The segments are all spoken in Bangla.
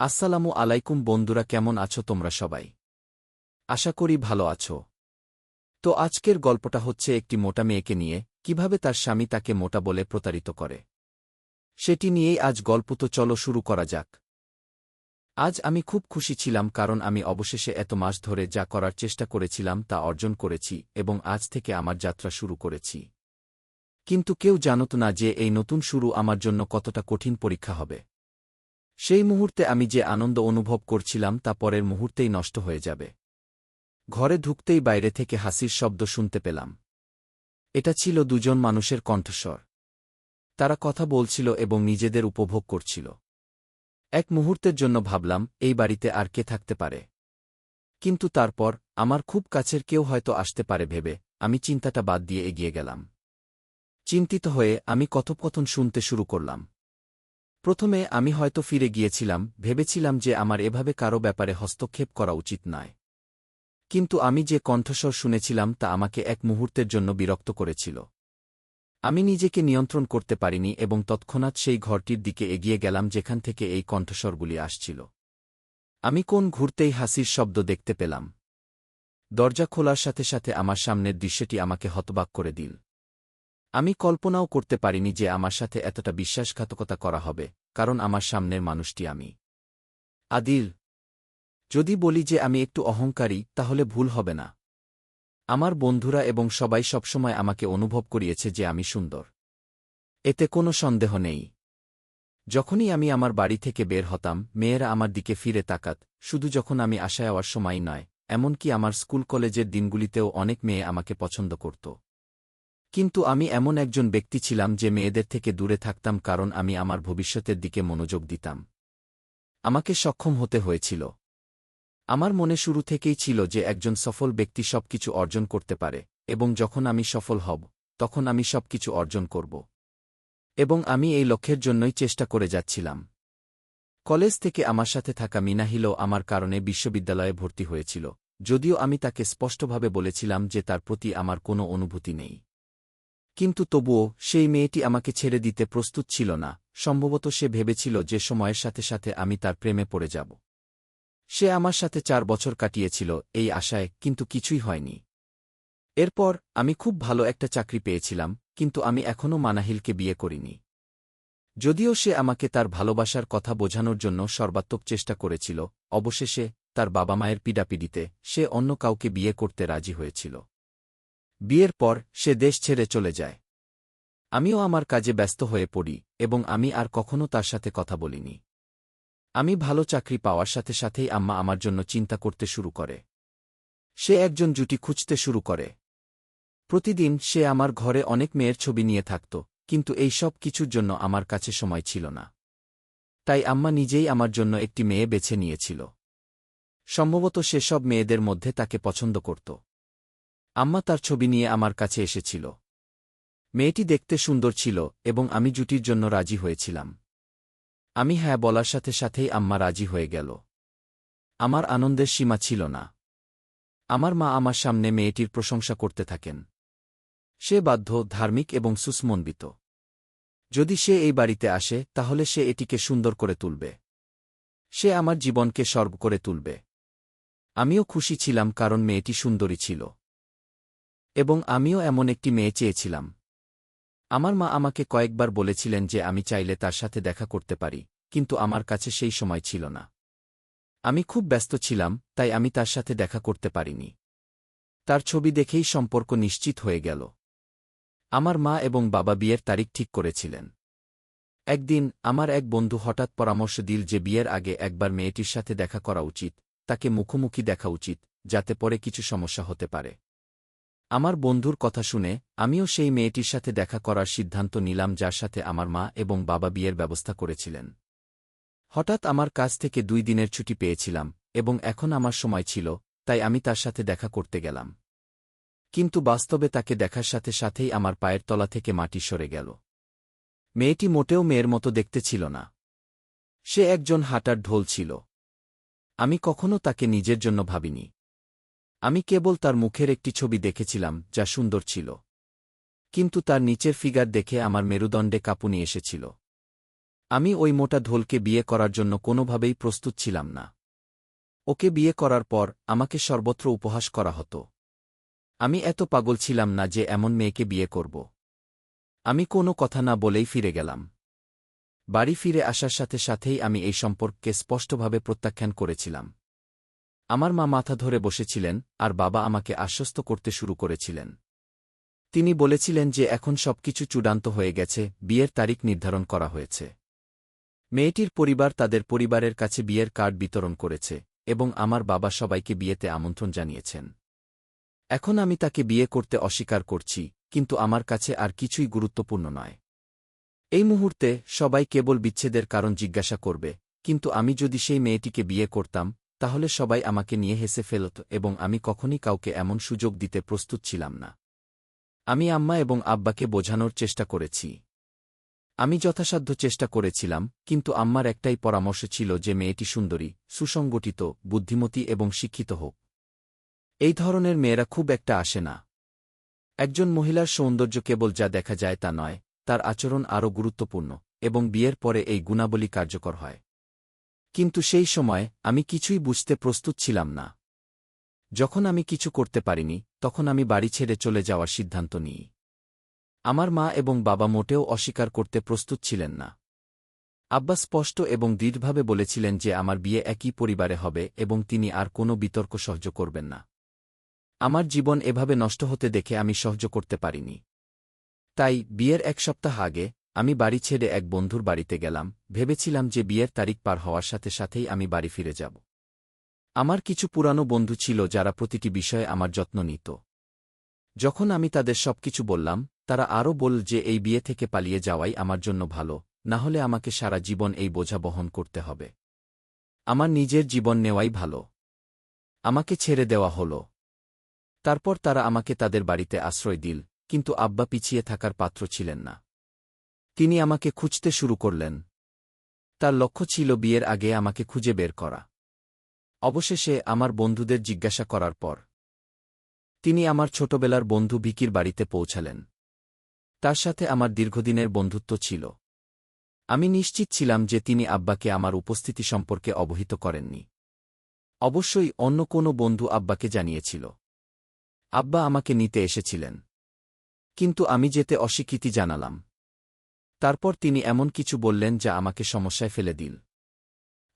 আসসালামু আলাইকুম বন্ধুরা, কেমন আছো তোমরা সবাই? আশা করি ভালো আছো। তো আজকের গল্পটা হচ্ছে একটি মোটা মেয়েকে নিয়ে, কীভাবে তার স্বামী তাকে মোটা বলে প্রতারিত করে। সেটি নিয়েই আজ গল্প, তো চলো শুরু করা যাক। আজ আমি খুব খুশি ছিলাম, কারণ আমি অবশেষে এত মাস ধরে যা করার চেষ্টা করেছিলাম তা অর্জন করেছি এবং আজ থেকে আমার যাত্রা শুরু করেছি। কিন্তু কেউ জানত না যে এই নতুন শুরু আমার জন্য কতটা কঠিন পরীক্ষা হবে। সেই মুহূর্তে আমি যে আনন্দ অনুভব করছিলাম তা পরের মুহূর্তেই নষ্ট হয়ে যাবে। ঘরে ঢুকতেই বাইরে থেকে হাসির শব্দ শুনতে পেলাম। এটা ছিল দুজন মানুষের কণ্ঠস্বর। তারা কথা বলছিল এবং নিজেদের উপভোগ করছিল। এক মুহূর্তের জন্য ভাবলাম, এই বাড়িতে আর কে থাকতে পারে। কিন্তু তারপর, আমার খুব কাছের কেউ হয়তো আসতে পারে ভেবে, আমি চিন্তাটা বাদ দিয়ে এগিয়ে গেলাম। চিন্তিত হয়ে আমি কথোপকথন শুনতে শুরু করলাম। প্রথমে আমি হয়তো ফিরে গিয়েছিলাম, ভেবেছিলাম যে আমার এভাবে কারও ব্যাপারে হস্তক্ষেপ করা উচিত নয়। কিন্তু আমি যে কণ্ঠস্বর শুনেছিলাম তা আমাকে এক মুহূর্তের জন্য বিরক্ত করেছিল। আমি নিজেকে নিয়ন্ত্রণ করতে পারিনি এবং তৎক্ষণাৎ সেই ঘরটির দিকে এগিয়ে গেলাম যেখান থেকে এই কণ্ঠস্বরগুলি আসছিল। আমি কোন ঘুরতেই হাসির শব্দ দেখতে পেলাম। দরজা খোলার সাথে সাথে আমার সামনের দৃশ্যটি আমাকে হতবাক করে দিল। আমি কল্পনাও করতে পারিনি যে আমার সাথে এতটা বিশ্বাসঘাতকতা করা হবে, কারণ আমার সামনের মানুষটি আমি। আদিল, যদি বলি যে আমি একটু অহংকারী, তাহলে ভুল হবে না। আমার বন্ধুরা এবং সবাই সবসময় আমাকে অনুভব করিয়েছে যে আমি সুন্দর। এতে কোনো সন্দেহ নেই। যখনই আমি আমার বাড়ি থেকে বের হতাম, মেয়েরা আমার দিকে ফিরে তাকাত, শুধু যখন আমি আশায় যাওয়ার সময় নয়, এমনকি আমার স্কুল কলেজের দিনগুলিতেও অনেক মেয়ে আমাকে পছন্দ করত। কিন্তু আমি এমন একজন ব্যক্তি ছিলাম যে মেয়েদের থেকে দূরে থাকতাম কারণ আমি আমার ভবিষ্যতের দিকে মনোযোগ দিতাম। আমাকে সক্ষম হতে হয়েছিল। আমার মনে শুরু থেকেই ছিল যে একজন সফল ব্যক্তি সবকিছু অর্জন করতে পারে, এবং যখন আমি সফল হব, তখন আমি সবকিছু অর্জন করব। এবং আমি এই লক্ষ্যের জন্যই চেষ্টা করে যাচ্ছিলাম। কলেজ থেকে আমার সাথে থাকা মিনাহিলও আমার কারণে বিশ্ববিদ্যালয়ে ভর্তি হয়েছিল, যদিও আমি তাকে স্পষ্টভাবে বলেছিলাম যে তার প্রতি আমার কোনো অনুভূতি নেই। কিন্তু তবুও, সেই মেয়েটি আমাকে ছেড়ে দিতে প্রস্তুত ছিল না। সম্ভবত সে ভেবেছিল যে সময়ের সাথে সাথে আমি তার প্রেমে পড়ে যাব। সে আমার সাথে চার বছর কাটিয়েছিল, এই আশায়, কিন্তু কিছুই হয়নি। এরপর, আমি খুব ভালো একটা চাকরি পেয়েছিলাম, কিন্তু আমি এখনও মানাহিলকে বিয়ে করিনি। যদিও সে আমাকে তার ভালোবাসার কথা বোঝানোর জন্য সর্বাত্মক চেষ্টা করেছিল, অবশেষে, তার বাবা মায়ের পিডাপিডিতে, সে অন্য কাউকে বিয়ে করতে রাজি হয়েছিল। বিয়ের পর সে দেশ ছেড়ে চলে যায়। আমিও আমার কাজে ব্যস্ত হয়ে পড়ি এবং আমি আর কখনো তার সাথে কথা বলিনি। আমি ভালো চাকরি পাওয়ার সাথে সাথেই আম্মা আমার জন্য চিন্তা করতে শুরু করে। সে একজন জুটি খুঁজতে শুরু করে। প্রতিদিন সে আমার ঘরে অনেক মেয়ের ছবি নিয়ে থাকত, কিন্তু এই সব কিছুর জন্য আমার কাছে সময় ছিল না। তাই আম্মা নিজেই আমার জন্য একটি মেয়ে বেছে নিয়েছিল। সম্ভবত সেসব মেয়েদের মধ্যে তাকে পছন্দ করত। আম্মা তার ছবি নিয়ে আমার কাছে এসেছিল। মেয়েটি দেখতে সুন্দর ছিল এবং আমি জুটির জন্য রাজি হয়েছিলাম। আমি হ্যাঁ বলার সাথে সাথেই আম্মা রাজি হয়ে গেল। আমার আনন্দের সীমা ছিল না। আমার মা আমার সামনে মেয়েটির প্রশংসা করতে থাকেন। সে বাধ্য, ধার্মিক এবং সুস্মন্বিত। যদি সে এই বাড়িতে আসে, তাহলে সে এটিকে সুন্দর করে তুলবে। সে আমার জীবনকে স্বর্গ করে তুলবে। আমিও খুশি ছিলাম কারণ মেয়েটি সুন্দরী ছিল। এবং আমিও এমন একটি মেয়ে চেয়েছিলাম। আমার মা আমাকে কয়েকবার বলেছিলেন যে আমি চাইলে তার সাথে দেখা করতে পারি, কিন্তু আমার কাছে সেই সময় ছিল না। আমি খুব ব্যস্ত ছিলাম, তাই আমি তার সাথে দেখা করতে পারিনি। তার ছবি দেখেই সম্পর্ক নিশ্চিত হয়ে গেল। আমার মা এবং বাবা বিয়ের তারিখ ঠিক করেছিলেন। একদিন, আমার এক বন্ধু হঠাৎ পরামর্শ দিল যে বিয়ের আগে একবার মেয়েটির সাথে দেখা করা উচিত, তাকে মুখোমুখি দেখা উচিত, যাতে পরে কিছু সমস্যা হতে পারে। আমার বন্ধুর কথা শুনে, আমিও সেই মেয়েটির সাথে দেখা করার সিদ্ধান্ত নিলাম যার সাথে আমার মা এবং বাবা বিয়ের ব্যবস্থা করেছিলেন। হঠাৎ আমার কাছ থেকে দুই দিনের ছুটি পেয়েছিলাম এবং এখন আমার সময় ছিল, তাই আমি তার সাথে দেখা করতে গেলাম। কিন্তু বাস্তবে তাকে দেখার সাথে সাথেই আমার পায়ের তলা থেকে মাটি সরে গেল। মেয়েটি মোটেও মেয়ের মতো দেখতে ছিল না। সে একজন হাঁটার ঢোল ছিল। আমি কখনো তাকে নিজের জন্য ভাবিনি। আমি কেবল তার মুখের একটি ছবি দেখেছিলাম, যা সুন্দর ছিল। কিন্তু তার নিচের ফিগার দেখে আমার মেরুদণ্ডে কাঁপুনি এসেছিল। আমি ওই মোটা ঢোলকে বিয়ে করার জন্য কোনোভাবেই প্রস্তুত ছিলাম না। ওকে বিয়ে করার পর আমাকে সর্বত্র উপহাস করা হতো। আমি এত পাগল ছিলাম না যে এমন মেয়েকে বিয়ে করব। আমি কোনো কথা না বলেই ফিরে গেলাম। বাড়ি ফিরে আসার সাথে সাথেই আমি এই সম্পর্ককে স্পষ্টভাবে প্রত্যাখ্যান করেছিলাম। আমার মা মাথা ধরে বসেছিলেন, আর বাবা আমাকে আশ্বস্ত করতে শুরু করেছিলেন। তিনি বলেছিলেন যে এখন সবকিছু চূড়ান্ত হয়ে গেছে, বিয়ের তারিখ নির্ধারণ করা হয়েছে। মেয়েটির পরিবার তাদের পরিবারের কাছে বিয়ের কার্ড বিতরণ করেছে, এবং আমার বাবা সবাইকে বিয়েতে আমন্ত্রণ জানিয়েছেন। এখন আমি তাকে বিয়ে করতে অস্বীকার করছি, কিন্তু আমার কাছে আর কিছুই গুরুত্বপূর্ণ নয়। এই মুহূর্তে সবাই কেবল বিচ্ছেদের কারণ জিজ্ঞাসা করবে, কিন্তু আমি যদি সেই মেয়েটিকে বিয়ে করতাম তাহলে সবাই আমাকে নিয়ে হেসে ফেলত এবং আমি কখনই কাউকে এমন সুযোগ দিতে প্রস্তুত ছিলাম না। আমি আম্মা এবং আব্বাকে বোঝানোর চেষ্টা করেছি। আমি যথাসাধ্য চেষ্টা করেছিলাম, কিন্তু আম্মার একটাই পরামর্শ ছিল যে মেয়েটি সুন্দরী, সুসংগঠিত, বুদ্ধিমতী এবং শিক্ষিত হোক। এই ধরনের মেয়েরা খুব একটা আসে না। একজন মহিলার সৌন্দর্য কেবল যা দেখা যায় তা নয়, তার আচরণ আরও গুরুত্বপূর্ণ এবং বিয়ের পরে এই গুণাবলী কার্যকর হয়। কিন্তু সেই সময় আমি কিছুই বুঝতে প্রস্তুত ছিলাম না। যখন আমি কিছু করতে পারিনি, তখন আমি বাড়ি ছেড়ে চলে যাওয়ার সিদ্ধান্ত নিই। আমার মা এবং বাবা মোটেও অস্বীকার করতে প্রস্তুত ছিলেন না। আব্বা স্পষ্ট এবং দৃঢ়ভাবে বলেছিলেন যে আমার বিয়ে একই পরিবারে হবে এবং তিনি আর কোনো বিতর্ক সহ্য করবেন না। আমার জীবন এভাবে নষ্ট হতে দেখে আমি সহ্য করতে পারিনি। তাই বিয়ের এক সপ্তাহ আগে আমি বাড়ি ছেড়ে এক বন্ধুর বাড়িতে গেলাম, ভেবেছিলাম যে বিয়ের তারিখ পার হওয়ার সাথে সাথেই আমি বাড়ি ফিরে যাব। আমার কিছু পুরানো বন্ধু ছিল যারা প্রতিটি বিষয়ে আমার যত্ন নিত। যখন আমি তাদের সবকিছু বললাম, তারা আরও বল যে এই বিয়ে থেকে পালিয়ে যাওয়াই আমার জন্য ভালো, না হলে আমাকে সারা জীবন এই বোঝা বহন করতে হবে। আমার নিজের জীবন নেওয়াই ভালো। আমাকে ছেড়ে দেওয়া হল। তারপর তারা আমাকে তাদের বাড়িতে আশ্রয় দিল, কিন্তু আব্বা পিছিয়ে থাকার পাত্র ছিলেন না। তিনি আমাকে খুঁজতে শুরু করলেন। তার লক্ষ্য ছিল বিয়ের আগে আমাকে খুঁজে বের করা। অবশেষে আমার বন্ধুদের জিজ্ঞাসা করার পর, তিনি আমার ছোটবেলার বন্ধু ভিকির বাড়িতে পৌঁছালেন। তার সাথে আমার দীর্ঘদিনের বন্ধুত্ব ছিল। আমি নিশ্চিত ছিলাম যে তিনি আব্বাকে আমার উপস্থিতি সম্পর্কে অবহিত করেননি। অবশ্যই অন্য কোনো বন্ধু আব্বাকে জানিয়েছিল। আব্বা আমাকে নিতে এসেছিলেন। কিন্তু আমি যেতে অস্বীকৃতি জানালাম। তারপর তিনি এমন কিছু বললেন যা আমাকে সমস্যায় ফেলে দিল।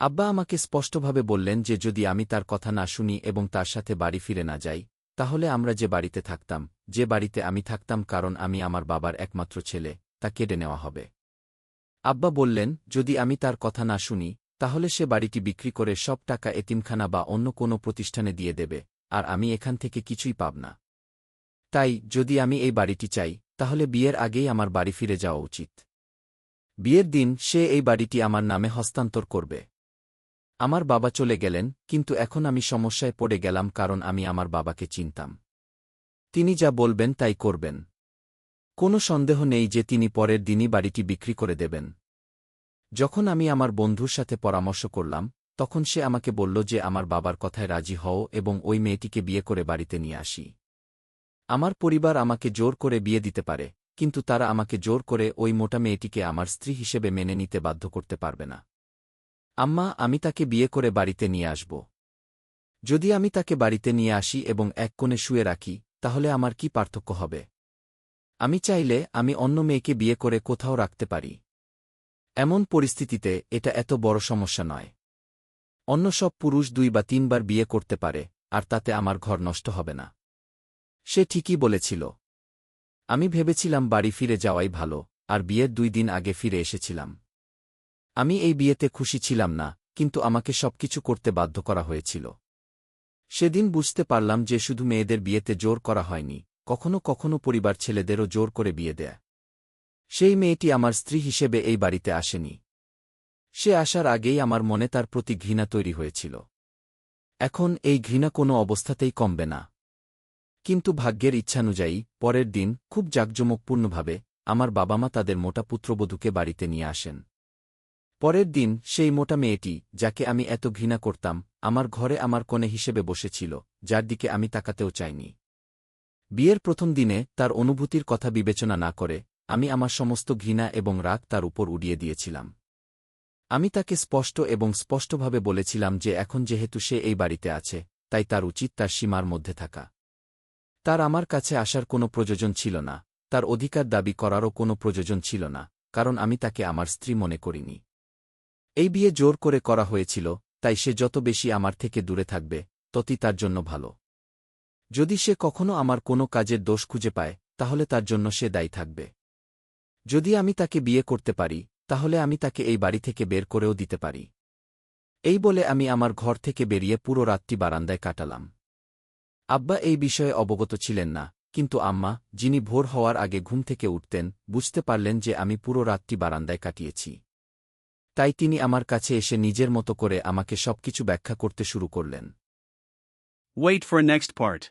আব্বা আমাকে স্পষ্টভাবে বললেন যে যদি আমি তার কথা না শুনি এবং তার সাথে বাড়ি ফিরে না যাই, তাহলে আমরা যে বাড়িতে থাকতাম, যে বাড়িতে আমি থাকতাম কারণ আমি আমার বাবার একমাত্র ছেলে, তা কেটে নেওয়া হবে। আব্বা বললেন, যদি আমি তার কথা না শুনি, তাহলে সে বাড়িটি বিক্রি করে সব টাকা এতিমখানা বা অন্য কোনো প্রতিষ্ঠানে দিয়ে দেবে, আর আমি এখান থেকে কিছুই পাব না। তাই, যদি আমি এই বাড়িটি চাই, তাহলে বিয়ের আগেই আমার বাড়ি ফিরে যাওয়া উচিত। বিয়ের দিন সে এই বাড়িটি আমার নামে হস্তান্তর করবে। আমার বাবা চলে গেলেন, কিন্তু এখন আমি সমস্যায় পড়ে গেলাম কারণ আমি আমার বাবাকে চিনতাম। তিনি যা বলবেন তাই করবেন। কোনো সন্দেহ নেই যে তিনি পরের দিনই বাড়িটি বিক্রি করে দেবেন। যখন আমি আমার বন্ধুর সাথে পরামর্শ করলাম, তখন সে আমাকে বলল যে আমার বাবার কথায় রাজি হও এবং ওই মেয়েটিকে বিয়ে করে বাড়িতে নিয়ে আসি। আমার পরিবার আমাকে জোর করে বিয়ে দিতে পারে কিন্তু তারা আমাকে জোর করে ওই মোটা মেয়েটিকে আমার স্ত্রী হিসেবে মেনে নিতে বাধ্য করতে পারবে না। আম্মা, আমি তাকে বিয়ে করে বাড়িতে নিয়ে আসব। যদি আমি তাকে বাড়িতে নিয়ে আসি এবং এক কোণে শুয়ে রাখি, তাহলে আমার কি পার্থক্য হবে? আমি চাইলে আমি অন্য মেয়েকে বিয়ে করে কোথাও রাখতে পারি। এমন পরিস্থিতিতে এটা এত বড় সমস্যা নয়। অন্য সব পুরুষ দুই বা তিনবার বিয়ে করতে পারে, আর তাতে আমার ঘর নষ্ট হবে না। সে ঠিকই বলেছিল। আমি ভেবেছিলাম বাড়ি ফিরে যাওয়াই ভালো, আর বিয়ের দুই দিন আগে ফিরে এসেছিলাম। আমি এই বিয়েতে খুশি ছিলাম না, কিন্তু আমাকে সবকিছু করতে বাধ্য করা হয়েছিল। সেদিন বুঝতে পারলাম যে শুধু মেয়েদের বিয়েতে জোর করা হয়নি, কখনো কখনো পরিবার ছেলেদেরও জোর করে বিয়ে দেয়। সেই মেয়েটি আমার স্ত্রী হিসেবে এই বাড়িতে আসেনি। সে আসার আগেই আমার মনে তার প্রতি ঘৃণা তৈরি হয়েছিল। এখন এই ঘৃণা কোনো অবস্থাতেই কমবে না। কিন্তু ভাগ্যের ইচ্ছানুযায়ী, পরের দিন, খুব জাঁকজমকপূর্ণভাবে, আমার বাবা মা তাদের মোটা পুত্রবধূকে বাড়িতে নিয়ে আসেন। পরের দিন, সেই মোটা মেয়েটি, যাকে আমি এত ঘৃণা করতাম, আমার ঘরে আমার কোণে হিসেবে বসেছিল, যার দিকে আমি তাকাতেও চাইনি। বিয়ের প্রথম দিনে, তার অনুভূতির কথা বিবেচনা না করে, আমি আমার সমস্ত ঘৃণা এবং রাগ তার উপর উড়িয়ে দিয়েছিলাম। আমি তাকে স্পষ্ট এবং স্পষ্টভাবে বলেছিলাম যে এখন যেহেতু সে এই বাড়িতে আছে, তাই তার উচিত তার সীমার মধ্যে থাকা। তার আমার কাছে আসার কোনো প্রয়োজন ছিল না, তার অধিকার দাবি করারও কোনো প্রয়োজন ছিল না, কারণ আমি তাকে আমার স্ত্রী মনে করিনি। এই বিয়ে জোর করে করা হয়েছিল, তাই সে যত বেশি আমার থেকে দূরে থাকবে, ততই তার জন্য ভালো। যদি সে কখনো আমার কোনো কাজের দোষ খুঁজে পায়, তাহলে তার জন্য সে দায়ী থাকবে। যদি আমি তাকে বিয়ে করতে পারি, তাহলে আমি তাকে এই বাড়ি থেকে বের করেও দিতে পারি। এই বলে আমি আমার ঘর থেকে বেরিয়ে পুরো রাতটি বারান্দায় কাটালাম। আব্বা এই বিষয়ে অবগত ছিলেন না, কিন্তু আম্মা, যিনি ভোর হওয়ার আগে ঘুম থেকে উঠতেন, বুঝতে পারলেন যে আমি পুরো রাতটি বারান্দায় কাটিয়েছি তাই তিনি আমার কাছে এসে নিজের মতো করে আমাকে সবকিছু ব্যাখ্যা করতে শুরু করলেন ওয়েট ফর নেক্সট part.